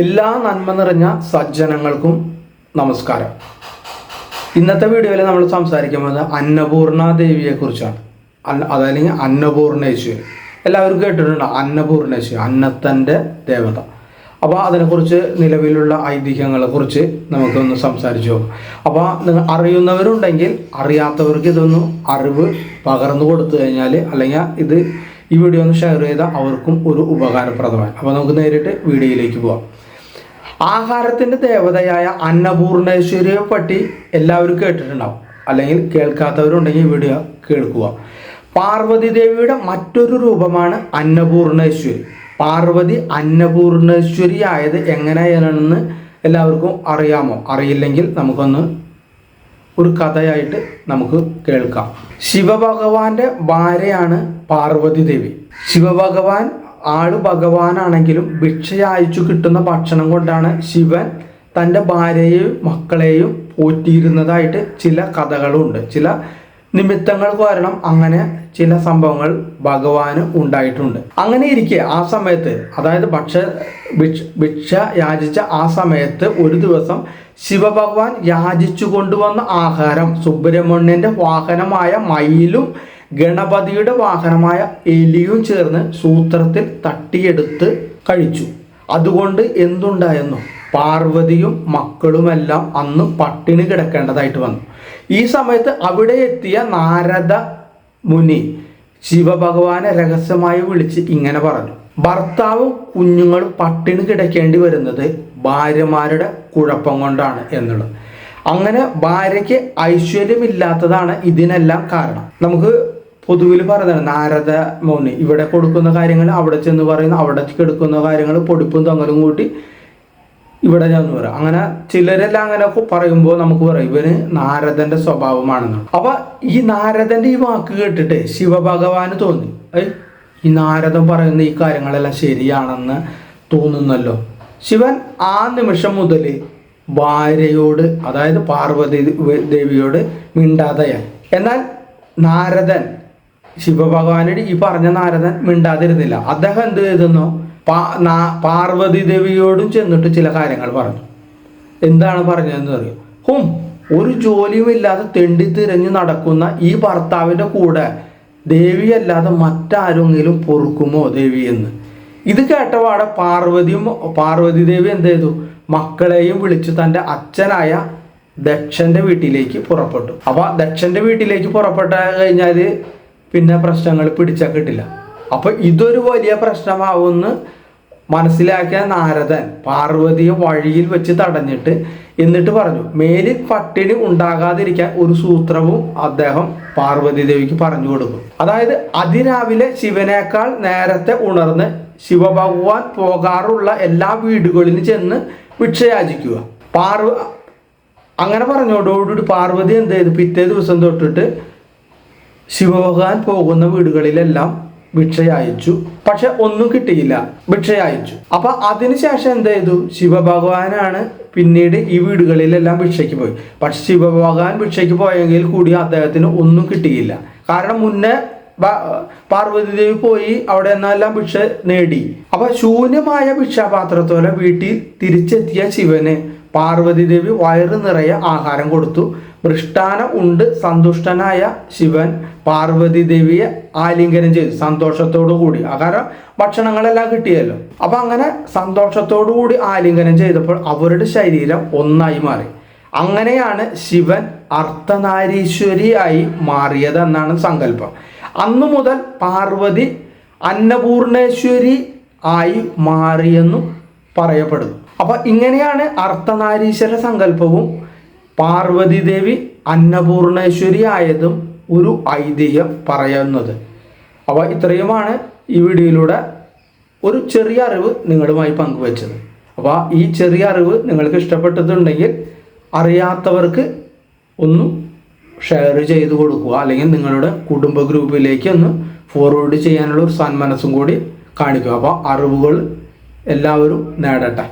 എല്ലാ നന്മ നിറഞ്ഞ സജ്ജനങ്ങൾക്കും നമസ്കാരം. ഇന്നത്തെ വീഡിയോയിൽ നമ്മൾ സംസാരിക്കുന്നത് അന്നപൂർണ ദേവിയെ കുറിച്ചാണ്. അതല്ലെങ്കിൽ അന്നപൂർണേശ്വരി എല്ലാവരും കേട്ടിട്ടുണ്ട്? അന്നപൂർണേശ്വരി അന്നത്തന്റെ ദേവത. അപ്പോൾ അതിനെക്കുറിച്ച് നിലവിലുള്ള ഐതിഹ്യങ്ങളെ കുറിച്ച് നമുക്കൊന്ന് സംസാരിച്ചു നോക്കാം. അപ്പോൾ നിങ്ങൾ അറിയുന്നവരുണ്ടെങ്കിൽ അറിയാത്തവർക്ക് ഇതൊന്ന് അറിവ് പകർന്നു കൊടുത്തു കഴിഞ്ഞാൽ അല്ലെങ്കിൽ ഇത് ഈ വീഡിയോ ഒന്ന് ഷെയർ ചെയ്താൽ അവർക്കും ഒരു ഉപകാരപ്രദമായി അപ്പോൾ നമുക്ക് നേരിട്ട് വീഡിയോയിലേക്ക് പോവാം. ആഹാരത്തിന്റെ ദേവതയായ അന്നപൂർണേശ്വരിയെ പറ്റി എല്ലാവരും കേട്ടിട്ടുണ്ടാവും. അല്ലെങ്കിൽ കേൾക്കാത്തവരുണ്ടെങ്കിൽ ഈ വീഡിയോ കേൾക്കുക. പാർവതി ദേവിയുടെ മറ്റൊരു രൂപമാണ് അന്നപൂർണേശ്വരി. പാർവതി അന്നപൂർണേശ്വരി ആയത് എങ്ങനെയാണെന്ന് എല്ലാവർക്കും അറിയാമോ? അറിയില്ലെങ്കിൽ നമുക്കൊന്ന് ഒരു കഥയായിട്ട് നമുക്ക് കേൾക്കാം. ശിവഭഗവാന്റെ ഭാര്യയാണ് പാർവതി ദേവി. ശിവഭഗവാൻ ആൾ ഭഗവാനാണെങ്കിലും ഭിക്ഷ അയച്ചു കിട്ടുന്ന ഭക്ഷണം കൊണ്ടാണ് ശിവൻ തന്റെ ഭാര്യയെയും മക്കളെയും പോറ്റിയിരുന്നതായിട്ട് ചില കഥകളുണ്ട്. ചില നിമിത്തങ്ങൾ കാരണം അങ്ങനെ ചില സംഭവങ്ങൾ ഭഗവാന് ഉണ്ടായിട്ടുണ്ട്. അങ്ങനെ ഇരിക്കെ ആ സമയത്ത് അതായത് ഭക്ഷ ഭിക്ഷ ഭിക്ഷ യാചിച്ച ആ സമയത്ത് ഒരു ദിവസം ശിവഭഗവാൻ യാചിച്ചു കൊണ്ടുവന്ന ആഹാരം സുബ്രഹ്മണ്യന്റെ വാഹനമായ മയിലും ഗണപതിയുടെ വാഹനമായ എലിയും ചേർന്ന് സൂത്രത്തിൽ തട്ടിയെടുത്ത് കഴിച്ചു. അതുകൊണ്ട് എന്തുണ്ടായെന്നു? പാർവതിയും മക്കളുമെല്ലാം അന്ന് പട്ടിണി കിടക്കേണ്ടതായിട്ട് വന്നു. ഈ സമയത്ത് അവിടെ എത്തിയ നാരദ മുനി ശിവഭഗവാനെ രഹസ്യമായി വിളിച്ച് ഇങ്ങനെ പറഞ്ഞു. ഭർത്താവും കുഞ്ഞുങ്ങളും പട്ടിണി കിടക്കേണ്ടി വരുന്നത് ഭാര്യമാരുടെ കുഴപ്പം കൊണ്ടാണ് എന്നുള്ളത്. അങ്ങനെ ഭാര്യയ്ക്ക് ഐശ്വര്യമില്ലാത്തതാണ് ഇതിനെല്ലാം കാരണം. നമുക്ക് പൊതുവിൽ പറയുന്നത് നാരദ മൗനി. ഇവിടെ കൊടുക്കുന്ന കാര്യങ്ങൾ അവിടെ ചെന്ന് പറയുന്ന അവിടെ എടുക്കുന്ന കാര്യങ്ങൾ പൊടിപ്പും തങ്ങലും കൂട്ടി ഇവിടെ ഞാൻ പറയാം. അങ്ങനെ ചിലരെല്ലാം അങ്ങനെ പറയുമ്പോൾ നമുക്ക് പറയും ഇവന് നാരദന്റെ സ്വഭാവമാണെന്ന്. അപ്പൊ ഈ നാരദന്റെ ഈ വാക്ക് കേട്ടിട്ട് ശിവഭഗവാന് തോന്നി. ഏയ് ഈ നാരദൻ പറയുന്ന ഈ കാര്യങ്ങളെല്ലാം ശരിയാണെന്ന് തോന്നുന്നല്ലോ. ശിവൻ ആ നിമിഷം മുതൽ ഭാര്യയോട് അതായത് പാർവതി ദേവിയോട് മിണ്ടാതെയായി. എന്നാൽ നാരദൻ ശിവഭഗവാനോട് ഈ പറഞ്ഞ നാരദൻ മിണ്ടാതിരുന്നില്ല. അദ്ദേഹം എന്ത് ചെയ്തെന്നോ പാ പാർവതി ദേവിയോടും ചെന്നിട്ട് ചില കാര്യങ്ങൾ പറഞ്ഞു. എന്താണ് പറഞ്ഞതെന്ന് അറിയോ? ഹും ഒരു ജോലിയും ഇല്ലാതെ തെണ്ടി തിരഞ്ഞു നടക്കുന്ന ഈ ഭർത്താവിന്റെ കൂടെ ദേവിയല്ലാതെ മറ്റാരെങ്കിലും പൊറുക്കുമോ ദേവി എന്ന്? ഇത് കേട്ടപാടെ പാർവതിയും പാർവതി ദേവി എന്ത് ചെയ്തു? മക്കളെയും വിളിച്ചു തന്റെ അച്ഛനായ ദക്ഷന്റെ വീട്ടിലേക്ക് പുറപ്പെട്ടു. അപ്പൊ ദക്ഷന്റെ വീട്ടിലേക്ക് പുറപ്പെട്ട കഴിഞ്ഞാൽ പിന്നെ പ്രശ്നങ്ങൾ പിടിച്ചാൽ കിട്ടില്ല. അപ്പൊ ഇതൊരു വലിയ പ്രശ്നമാവുമെന്ന് മനസ്സിലാക്കിയ നാരദൻ പാർവതിയെ വഴിയിൽ വെച്ച് തടഞ്ഞിട്ട് എന്നിട്ട് പറഞ്ഞു മേലിൽ പട്ടിണി ഉണ്ടാകാതിരിക്കാൻ ഒരു സൂത്രവും അദ്ദേഹം പാർവതി ദേവിക്ക് പറഞ്ഞു കൊടുക്കും. അതായത് അതിരാവിലെ ശിവനേക്കാൾ നേരത്തെ ഉണർന്ന് ശിവഭഗവാൻ പോകാറുള്ള എല്ലാ വീടുകളിലും ചെന്ന് ഭിക്ഷയാചിക്കുക. പാർവ അങ്ങനെ പറഞ്ഞോടോടുകൂടി പാർവതി എന്ത് ചെയ്തു? പിറ്റേ ദിവസം തൊട്ടിട്ട് ശിവഭഗവാൻ പോകുന്ന വീടുകളിലെല്ലാം ഭിക്ഷയച്ചു പക്ഷെ ഒന്നും കിട്ടിയില്ല. ഭിക്ഷയച്ചു അപ്പൊ അതിനുശേഷം എന്ത് ചെയ്തു? ശിവഭഗവാനാണ് പിന്നീട് ഈ വീടുകളിലെല്ലാം ഭിക്ഷയ്ക്ക് പോയി. പക്ഷെ ശിവഭഗവാൻ ഭിക്ഷയ്ക്ക് പോയെങ്കിൽ കൂടി അദ്ദേഹത്തിന് ഒന്നും കിട്ടിയില്ല. കാരണം മുന്നേ പാർവതി ദേവി പോയി അവിടെ നിന്നെല്ലാം ഭിക്ഷ നേടി. അപ്പൊ ശൂന്യമായ ഭിക്ഷാപാത്രത്തോലെ വീട്ടിൽ തിരിച്ചെത്തിയ ശിവന് പാർവതി ദേവി വയറ് നിറയെ ആഹാരം കൊടുത്തു. മൃഷ്ടാന ഉണ്ട് സന്തുഷ്ടനായ ശിവൻ പാർവതി ദേവിയെ ആലിംഗനം ചെയ്തു. സന്തോഷത്തോടു കൂടി. ആഹാരം ഭക്ഷണങ്ങളെല്ലാം കിട്ടിയല്ലോ. അപ്പൊ അങ്ങനെ സന്തോഷത്തോടു കൂടി ആലിംഗനം ചെയ്തപ്പോൾ അവരുടെ ശരീരം ഒന്നായി മാറി. അങ്ങനെയാണ് ശിവൻ അർത്ഥനാരീശ്വരിയായി മാറിയതെന്നാണ് സങ്കല്പം. അന്നു മുതൽ പാർവതി അന്നപൂർണേശ്വരി ആയി മാറിയെന്നും പറയപ്പെടുന്നു. അപ്പൊ ഇങ്ങനെയാണ് അർത്ഥനാരീശ്വര സങ്കല്പവും പാർവതി ദേവി അന്നപൂർണേശ്വരി ആയതും ഒരു ഐതിഹ്യം പറയുന്നത്. അപ്പോൾ ഇത്രയുമാണ് ഈ വീഡിയോയിലൂടെ ഒരു ചെറിയ അറിവ് നിങ്ങളുമായി പങ്കുവച്ചത്. അപ്പോൾ ഈ ചെറിയ അറിവ് നിങ്ങൾക്ക് ഇഷ്ടപ്പെട്ടിട്ടുണ്ടെങ്കിൽ അറിയാത്തവർക്ക് ഒന്ന് ഷെയർ ചെയ്ത് കൊടുക്കുക. അല്ലെങ്കിൽ നിങ്ങളുടെ കുടുംബ ഗ്രൂപ്പിലേക്ക് ഒന്ന് ഫോർവേഡ് ചെയ്യാനുള്ള ഒരു സന്മനസ്സും കൂടി കാണിക്കുക. അപ്പോൾ അറിവുകൾ എല്ലാവരും നേടട്ടെ.